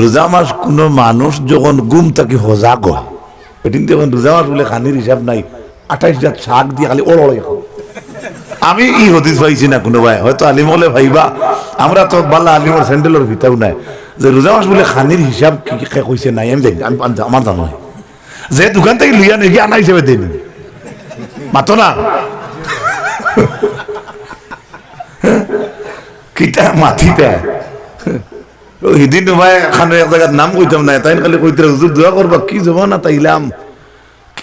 রোজা মাস কোন মানুষ যখন গুম তাকে হজা কয় এদিন যখন রোজা মাস বলে খানির হিসাব নাই, আঠাইশ জাত শাক দিয়ে খালি ওড়ে আমি ই হদিস পাইছি না কোনো ভাই, হয়তো আলিম হলে ভাইবা। আমরা তো বাল্লা আলিমর স্যান্ডেলের ভিতাও নাই। যে রোজা মাস বলে খানির হিসাব কি কইছে নাই, আমি জানি আমি আমার জানো। যে দোকান থেকে লইয়া নাকি আনা হিসেবে দেন মাতো না। কিটা মাথিটা সেদিন ভাই খানে এক জায়গার নাম কইতাম না তাই খালি কইতে হুজুর, দোয়া করবা, কি জমানা তাইলাম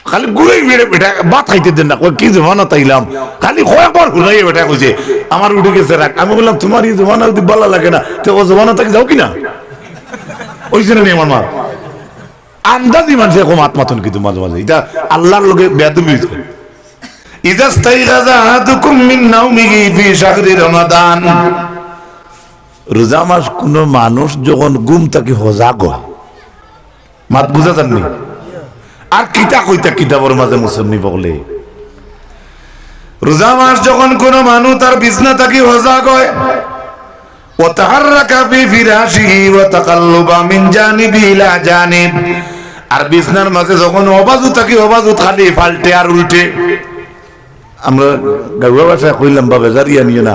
খালি গুড়ে বেড়ে বেটা ভাত খাইতে দেন না কি জমানা তাইলাম খালি কয়েকবার ঘুরাই বেটা কইছে, আমার উঠে গেছে রাখ আমি বললাম, তোমার এই জমানা যদি ভালো লাগে না, তো ও জমানা তাকে যাও কি না ওইছে না নি আমার মা আন্দাজি মানুষ এরকম আত্মাতন কিন্তু মাঝে মাঝে। এটা আল্লাহর লোকে বেদবি ইদা স্তাইগাজা আহাদুকুম মিন নাওমিহি ফি শাহরি রমাদান। রোজা মাস কোন মানুষ যখন গুম তাকে হজা কয় মাত বুঝা জাননি আর কিতা কইতা কিতাবর মাঝে মুসন্নি বলে রোজা মাস যখন কোন মানুষ তার বিছনা তাকে হজা কয় وتحرك في فراشه وتقلب من جانب الى جانب আর বিছনার মাঝে যখন অবাজু থাকি অবাজু খালি ফাল্টে আর উল্টে আমরা গাড়ুয়া ভাষায় কইলাম বা বেজারিয়া নিও না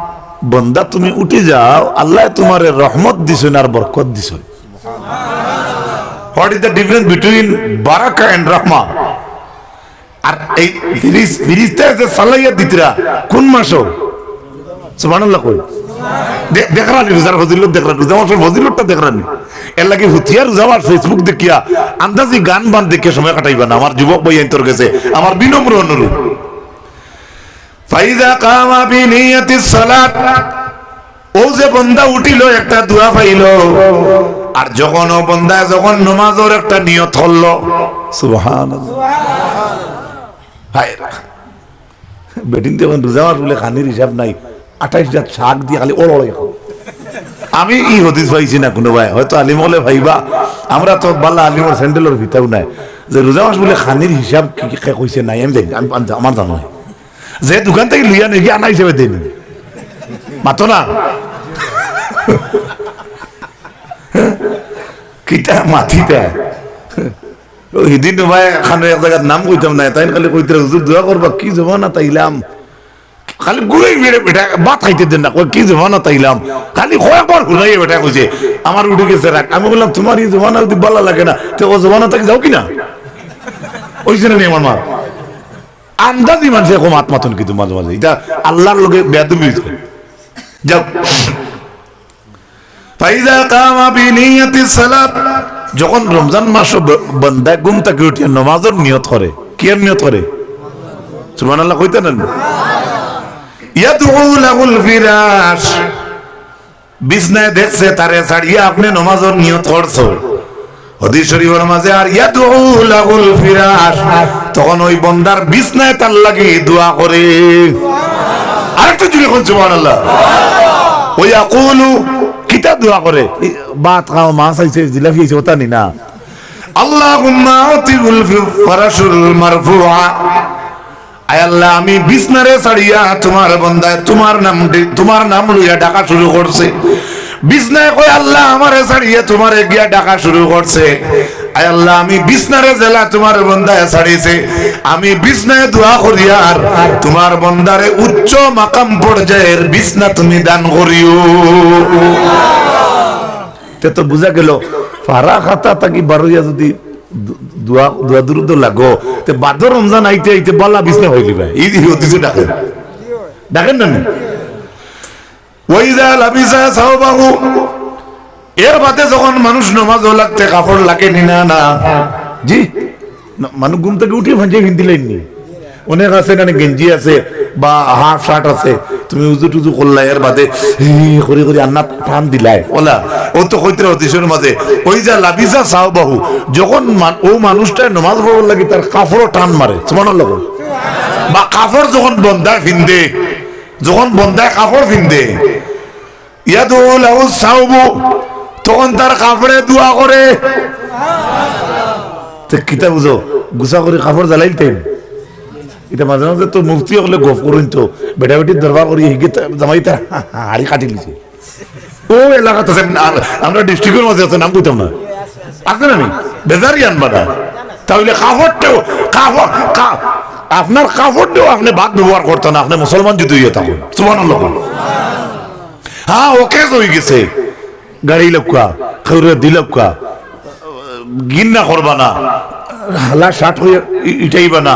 বন্দা, তুমি উঠে যাও, আল্লাহ তোমার রহমত দিছেন আর বরকত দিছেন। What is the difference between Baraka and রহমা? আর এই ফিরিস ফিরিস্তা যে সালাইয়া দিতরা, কোন মাসও সুবহানাল্লাহ কই। দেখরানি, রোজার ফজিলত দেখরানি রোজা মাসের ফজিলতটা দেখরানি। এর লাগে হুতিয়ার রোজা মাস ফেসবুক দেখিয়া, আন্দাজি গান বান দেখে সময় কাটাইবা না। আমার যুবক ভাই তোর গেছে, আমার বিনম্র অনুরোধ। ফাইজা কামা বিনিয়াতিস সালাত। ও যে বন্দা উঠিল, একটা দোয়া পাইল। আর যখন ও বন্দা যখন নমাজের একটা নিয়ত হল হায়। বেটিন তখন রোজা মাস বলে খানির হিসাব নাই। আঠাইশ জাত শাক দিয়ে খালি ওড়ে আমি ই হদিস পাইছি না কোনো ভাই, হয়তো আলিম হলে ভাইবা। আমরা তো বাল্লা আলিমর স্যান্ডেলের ভিতাও নাই। যে রোজা মাস বলে খানির হিসাব কি কইছে নাই, আমি জানি আমার জানো নাই। যে দোকান থেকে লইয়া নাকি আনা হিসেবে দেন। মাতো না? সেদিন ভাই এক জায়গার নাম কইতাম না তাই খালি কইতে হুজুর দোয়া করবা কি জমানা তাইলাম খালি গুড়ে বেড়ে বেটা ভাত খাইতে দেন না কি জমানা তাইলাম খালি কয়েকবার ঘুরাই বেটা কইছে আমার উঠে গেছে রাখ আমি বললাম তোমার এই জমানা যদি লাগে না, তো ও জমানা তাকে যাও কিনা? ওইছে না নি আমার মা আন্দাজি মানুষ এরকম আত্মাতন কিন্তু মাঝে মাঝে। এটা আল্লাহর লোকে কামা সালাত। যখন রমজান মাস বন্দা গুম তাকে উঠিয়ে নমাজের নিয়ত করে, কি নিয়ত করে? সুবহানাল্লাহ কইতে না ইয়াদউ লাহুল ফিরাশ। বিছনায় দেখছে, তারে ছাড়িয়ে আপনি নমাজের নিয়ত করছ। হদিস শরীফের মাঝে আর ইয়াদউ লাহুল ফিরাশ। তখন ওই বন্দার বিছনায় তার লাগি দোয়া করে। আরেকটু জুড়ে কোন সুবহানাল্লাহ। ওই আকুলু কিতা দোয়া করে। ভাত খাও মাছ আইছে জিলাপি আইছে ওটা নি না। আল্লাহুম্মা আতিউল ফরাসুল মারফুআ। আল্লাহ, আমি বিছনারে ছাড়িয়া তোমার বন্দায় তোমার নাম তোমার নাম লইয়া ডাকা শুরু করছে। বিছনায় কই আল্লাহ, আমারে ছাড়িয়ে তোমারে গিয়া ডাকা শুরু করছে। আয় আল্লাহ, আমি বিছনারে জেলা তোমার বন্দায় ছাড়িয়েছে আমি বিছনায় দোয়া করি আর তোমার বন্দারে উচ্চ মাকাম পর্যায়ের বিছনা তুমি দান করিও। তে বুঝা গেল ফারা খাতা তাকি বারোয়া যদি দোয়া দোয়া দুরুদ লাগো। তে রমজান আইতে আইতে বালা বিছনা যাবে এই হতিছে ডাকেন। ডাকেন না? ওইজা লাবিসা সাওবাহু। এর বাদে যখন মানুষ নমাজ লাগতে কাপড় লাগে নি না না। জি? মানুষ ঘুম থেকে উঠে ভাঁজে হিন্দি লাইন নি। অনেক আছে এখানে গেঞ্জি আছে বা হাফ শার্ট আছে। তুমি উজু টুজু করলাই এর বাদে করে করে আন্না টান দিলাই। ওলা ও তো কইতে অতিশের মাঝে ওই যা লাবিজা সাও বাহু যখন ও মানুষটা নমাজ পড়ার লাগি তার কাপড়ও টান মারে। সমানের লোক বা কাপড় যখন বন্ধায় ফিন্দে যখন বন্ধায় কাপড় ফিন্দে ইয়াদুল আউ সাউবু তখন তার কাপড়ে দোয়া করে। কিতা বুঝো? গুছা করে কাপড় জ্বালাইতেন এটা মাঝে মাঝে তো মুফতি হলে গফ করুন তো। বেটা বেটির দরবার করি হিগে জামাই তার হাড়ি কাটি লিছে ও, এলাকাতে আছে আ- আমরা ডিস্ট্রিক্টের মাঝে আছে, নাম কইতাম না। আছে না নি বেজারি আনবা না তাহলে কাপড়টাও কাপড় আপনার কাপড়টাও আপনি বাদ ব্যবহার করতেন আপনি মুসলমান যদি ইয়ে থাকুন সুবহানাল্লাহ হ্যাঁ ওকে হয়ে গেছে। গাড়ি লক্কা খেউরে দিলক্কা গিন্না করবা না। হালা শার্ট হইয়া ই- ইটাইবা না।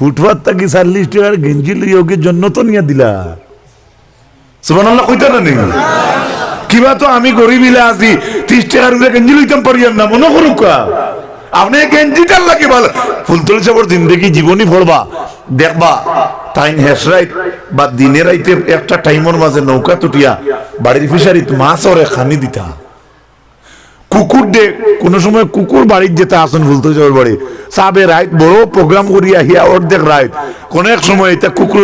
ফুটপাত থাকি চাল্লিশ টাকার গেঞ্জি লইয়োগে জন্নত নিয়ে দিলা? সুবহানাল্লাহ, কইতা না নি কিবা তো আমি গরিবিলা আছি ত্রিশ টাকার উপরে গেঞ্জি লইতাম পারিয়াম না মনে করুক আপনি গেঞ্জিটার লাগে ভালো? ফুলতল সাবর জিন্দগি জীবনী পড়বা দেখবা, টাইম হেসরাইত বা দিনের রাইতে একটা টাইমের মাঝে নৌকা তুটিয়া বাড়ির ফিসারিত মাছ ওরে খানি দিতা। কুকুর দে কোন সময় কুকুর বাড়ির যেতে আসুন ভুলতে যাওয়ার বাড়ি। সাবে রাইত বড় প্রোগ্রাম করিয়া হিয়া রাইত। কোন এক সময় এটা কুকুর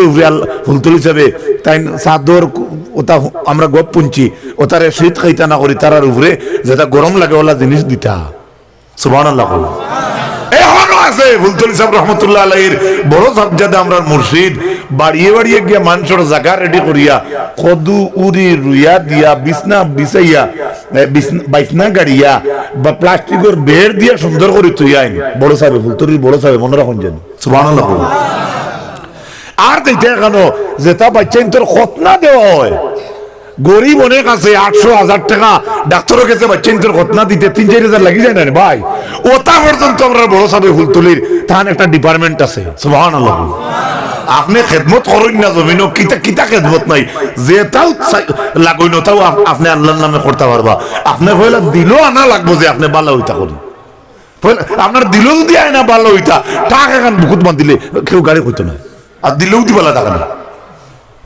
ফুলতুল হিসাবে তাই চাদর কু- ওটা আমরা গপ পুঞ্চি। ওটারে শীত খাইতা না করি তারার উপরে, যেটা গরম লাগে ওলা জিনিস দিতা। সুবাহ এখনও আছে ফুলতুল সাহেব রহমতুল্লাহ আলাইহির। বড় সাবজাদা আমরা মুর্শিদ। বাড়িয়ে বাড়িয়ে গিয়া মানুষের জায়গা রেডি করিয়া কদু উরি রুইয়া দিয়া বিছনা বিছাইয়া বাইছনা গাড়িয়া বা প্লাস্টিকের বের দিয়া সুন্দর করে তুই আইন। বড় সাহেব ফুলতুলির বড় সাহেব মনে রাখুন যেন। সুবহানাল্লাহ আর দেখতে কেন যেটা বাচ্চা তোর খতনা দেওয়া হয়। গরিব অনেক আছে আটশো হাজার টাকা ডাক্তারের কাছে বাচ্চা তোর খতনা দিতে তিন চার হাজার লাগি যায় না? ভাই ওটা পর্যন্ত আমরা বড় সাহেব ফুলতুলির তাহান একটা ডিপার্টমেন্ট আছে। আপনি খেদমত করেন না জমিন, কিতা কিতা খেদমত নাই। যেটাও চাই- লাগই না তাও আপ- আপনি আল্লাহর নামে করতে পারবা আপনি হইলে দিলেও আনা লাগবো যে আপনি বালা হইতা করি পয়লা আপনার দিলেও যদি আয় না ভালো হইতা টাকা এখন বুকুত মান দিলে কেউ গাড়ি হইতো না আর দিলেও দিবালা টাকা না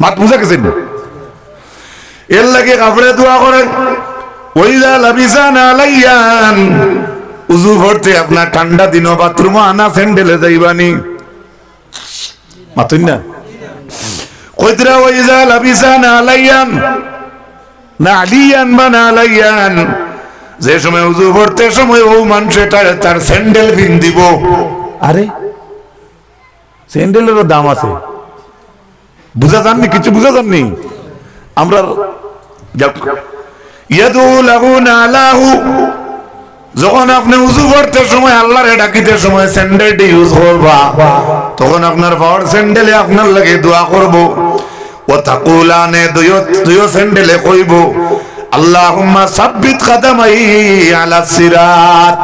মাত বুঝা গেছেন এর লাগে কাপড়ে দোয়া করেন ওইলা লাবিসান আলাইয়ান উজু ভরতে আপনার ঠান্ডা দিন বাথরুম আনা স্যান্ডেলে যাইবানি। মাতুন না কইতরা ওইজা লাবিসান আলাইয়ান না আলিয়ান বা না আলাইয়ান। যে সময় উজু ভরতে সময় ও মানুষ তার তার স্যান্ডেল কিন দিব। আরে স্যান্ডেলেরও দাম আছে। বুঝা যাননি? কিছু বুঝা যাননি? আমরা ইয়াদু লাহু নালাহু যখন আপনি উজু করতে সময় আল্লাহরে ডাকিতে সময় স্যান্ডেলটি ইউজ করবা, তখন আপনার পাওয়ার স্যান্ডেলে আপনার লাগে দোয়া করব। ও তাকুলানে দুয়ো দুয়ো স্যান্ডেলে কইব আলা সিরাত।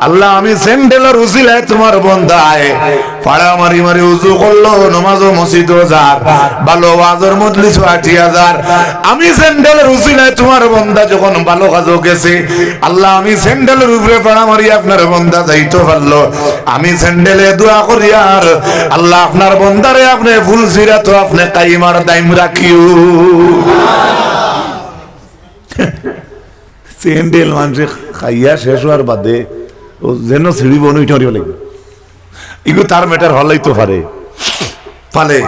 আল্লাহ, আমি স্যান্ডেলের উসিলায় তোমার উজু হাজার। আমি তোমার বন্দা যখন ভালো কাজও গেছে। আল্লাহ, আমি স্যান্ডেলের উপরে পাড়া মারি আপনার বন্দা যাইতে পারল। আমি স্যান্ডেলে দোয়া করি আর আল্লাহ, আপনার বন্দারে আপনি ফুল সিরা তো আপনি কাইমার দাইম রাখিও। স্যান্ডেল মানুষে খাইয়া শেষ হওয়ার বাদে, ও যেন সিঁড়ি বনুই লাগবে। এগুলো তার মেটার হলাই তো পারে পালে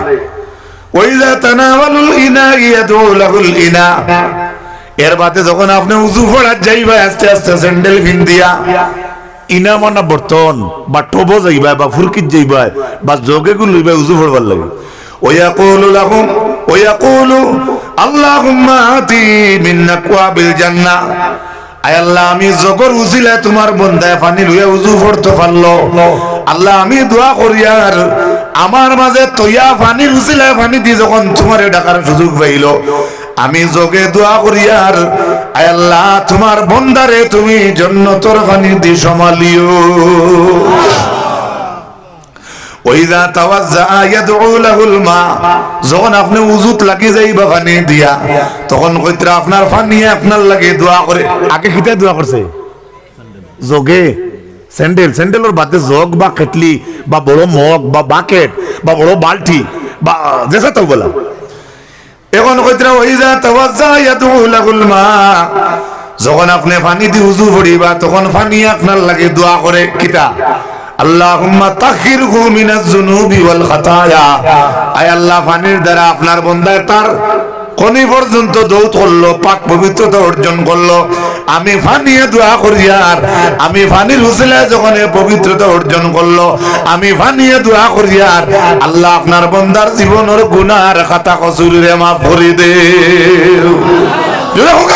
এর বাদে যখন আপনি উজু পড়ার যাইবা, আস্তে আস্তে স্যান্ডেল ভিন দিয়া ইনা মানা বর্তন বা টবো যাইবা, বা ফুরকিত যাইবা, বা জগে গুলো উজু পড়বার লাগে। ওয়াকুলু লাহুম ওয়াকুলু আল্লাহুম্মা আতি মিন আকওয়াবিল জান্নাহ আয় আল্লাহ, আমি জগর উজিলা তোমার বন্দায় পানি লইয়া উজু পড়তে পারল। আল্লাহ, আমি দোয়া করি, আর আমার মাঝে তৈয়া পানি উচিলায় পানি দিয়ে যখন তোমার ডাকার সুযোগ পাইল। আমি যোগে দোয়া করি, আর আয় আল্লাহ, তোমার বন্দারে তুমি জন্নতর পানি দি সমালিও। ওইদা তাওয়াজ্জা ইয়াদউ লাহুল মা যখন আপনি উজুত লাগি যাইবা পানি দিয়া তখন কইতরা আপনার পানি আপনার লাগে দোয়া করে। আগে কিতা দোয়া করছে? যোগে। স্যান্ডেল স্যান্ডেলের বাদে জগ বা কেটলি বা বড় মগ বা বাকেট বা বড় বালতি বা যেসা তো বলা। এখন কইতরা ওইজা তাওয়াজ্জা ইয়াদউ লাহুল মা। যখন আপনি পানি দি উজু পড়িবা তখন পানি আপনার লাগে দোয়া করে কিতা? আল্লাহুম্মা তাহিরহু মিনাজ যুনুবি ওয়াল খাতায়া। আয় আল্লাহ পানির দ্বারা আপনার বন্দায় তার কোনি পর্যন্ত দৌত করল পাক পবিত্রতা অর্জন করল। আমি ফানিয়ে দোয়া করি আর আমি ফানির উসিলায় যখন পবিত্রতা অর্জন করল আমি ফানিয়ে দোয়া করি আর আল্লাহ আপনার বন্দার জীবনের গুনার খাতা কসুরিরে মাফ করে দে।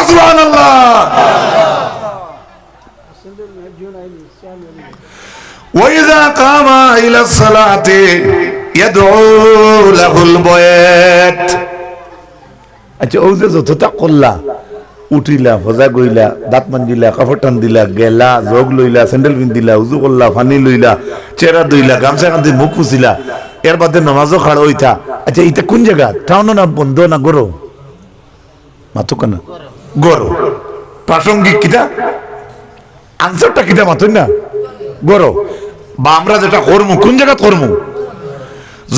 সুবহানাল্লাহ। ওয়াইজা কামা ইলা সালাতে ইয়াদউ লাহুল বায়াত আচ্ছা ও যে যতটা করলা উঠিলা ভজা গইলা দাঁত মাঞ্জিলা কাপড় টান দিলা গেলা জগ লইলা স্যান্ডেল পিন্ধিলা উজু করলা ফানি লইলা চেরা ধুইলা গামছা কান্দি মুখ পুছিলা এর বাদে নমাজও খাড়া হইতা। আচ্ছা এটা কোন জায়গা? টাউন না বন্ধ না গরো? মাতো কেনা? গরো। প্রাসঙ্গিক কিটা আনসারটা কিটা মাতুন না? গরো। বা আমরা যেটা করমু, কোন জায়গা করমু?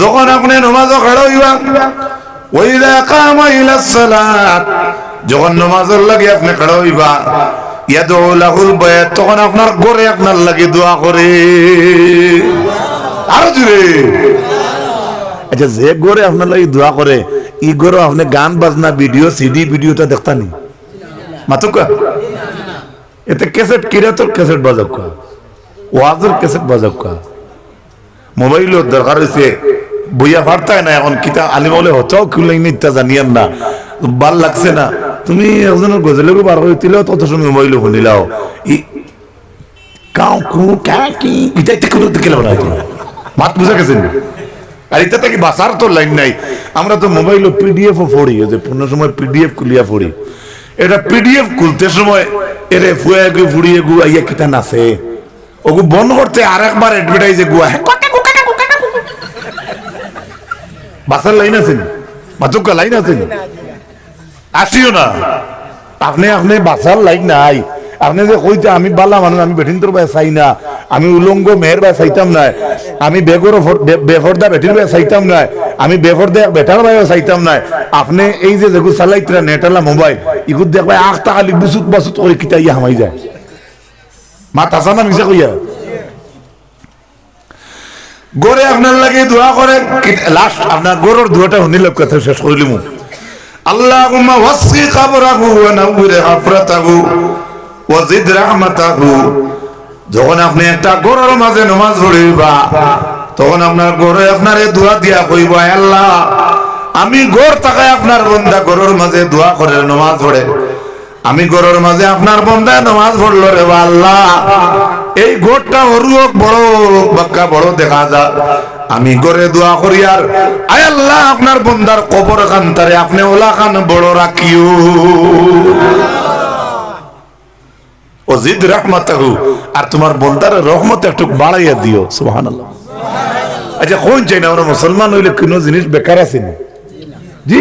যখন আপনি নমাজ যখন নমাজের লাগে আপনি খাড়ো হইবা ইয়াদু লাহুল বায়াত তখন আপনার গরে আপনার লাগে দোয়া করে। আরও জুড়ে আচ্ছা যে গরে আপনার লাগে দোয়া করে, ই গরো আপনি গান, বাজনা, ভিডিও, সিডি, ভিডিওটা দেখতানি? মাতুকা এতে ক্যাসেট কিরা তোর ক্যাসেট বাজাক্কা ওয়াজের ক্যাসেট বাজাক্কা মোবাইলের দরকার হয়েছে বইয়া পারতায় না, এখন কিতা আলিম বলে হতো খুলে নিত্যা জানিয়ান না ভালো লাগছে না। তুমি একজনের গজলেরও বার হইছিল তত সময় মোবাইল শুনিলাও কাউ, কু, কা, কি এটা এটা কোনো দিকে না মাত বুঝা গেছেন আর এটা থেকে বাসার তো লাইন নাই? আমরা তো মোবাইল পিডিএফ ও পড়ি যে পূর্ণ সময় পিডিএফ খুলিয়া পড়ি। এটা পিডিএফ খুলতে সময় এরে ফুয়া গু, ফুড়িয়ে গু, আইয়া কিতা নাচে? ওগু বন্ধ করতে আর একবার অ্যাডভার্টাইজে গুয়া হ্যাঁ। বাসার লাইন আছেন মাতুকা লাইন আছেন আসিও না। আপনি আপনি বাসার লাইন নাই। আপনি যে কইতে আমি বালা মানুষ আমি বেঠিন্তর বাই চাই না। আমি উলঙ্গ মেয়ের বাই চাইতাম না আমি বেগর বেফরদা বেটির বাই চাইতাম না আমি বেফরদা বেটার বাই চাইতাম না আপনি এই যে যেগু চালাইতরা নেটালা মোবাইল ইগুত দেখবা আখ টাকালি বুসুত বাসুত করে কিতা ইয়া হামাই যায়। মা তাসা না মিশা কইয়া। গরে, আপনার লাগে দোয়া করে লাস্ট আপনার গরুর দোয়াটা শুনিল কথা শেষ করিলিমু যখন আপনি একটা গরুর মাঝে নামাজ পড়িবা তখন আপনার গরে আপনার দোয়া দিয়া কইবা আল্লাহ, আমি গোর তাকায় আপনার বন্দা গরুর মাঝে দোয়া করে নামাজ পড়ে আমি গরুর মাঝে আপনার বন্দায় নামাজ পড়ল রে আল্লাহ এই গোটটা হরু হোক বড়, বাক্কা বড় দেখা যা আমি গরে দোয়া করি আর, আয় আল্লাহ, আপনার বন্দার কবর কান্তারে, আপনি ওলা খান বড় রাখিও অজিদ রহমতাহু, আর তোমার বন্দার রহমত একটু বাড়াইয়া দিও, সুবহানাল্লাহ। আচ্ছা কোন চাই না, আমরা মুসলমান হইলে কোনো জিনিস বেকার আছে জি?